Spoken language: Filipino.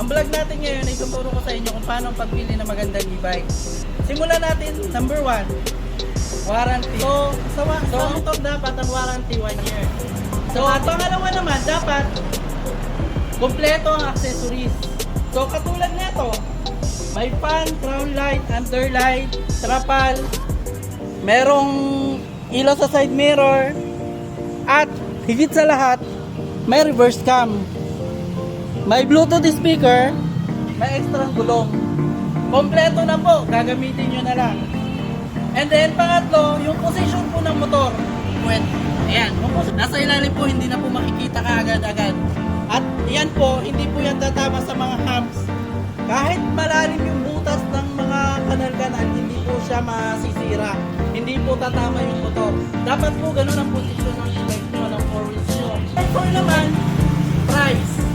Ang vlog natin ngayon ay tuturo ko sa inyo kung paano ang pagpili ng magandang e-bike. Simulan natin, number one, warranty. So, sa, wa- sa motor dapat ang warranty 1 year. So, at pangalawa naman, dapat kompleto ang accessories. So, katulad nito, may fan, crown light, underlight, trapal, merong ilaw sa side mirror, at higit sa lahat, may reverse cam. May Bluetooth speaker. May extra gulong. Kompleto na po. Gagamitin nyo na lang. And then, pangatlo, yung position po ng motor. When, ayan, nasa ilalim po, hindi na po makikita kaagad-agad. At yan po, hindi po yan tatama sa mga humps. Kahit malalim yung butas ng mga kanal-kanal, hindi po siya masisira. Hindi po tatama yung motor. Dapat po ganun ang posisyon ng bike nyo, ng four wheels nyo. For naman, price.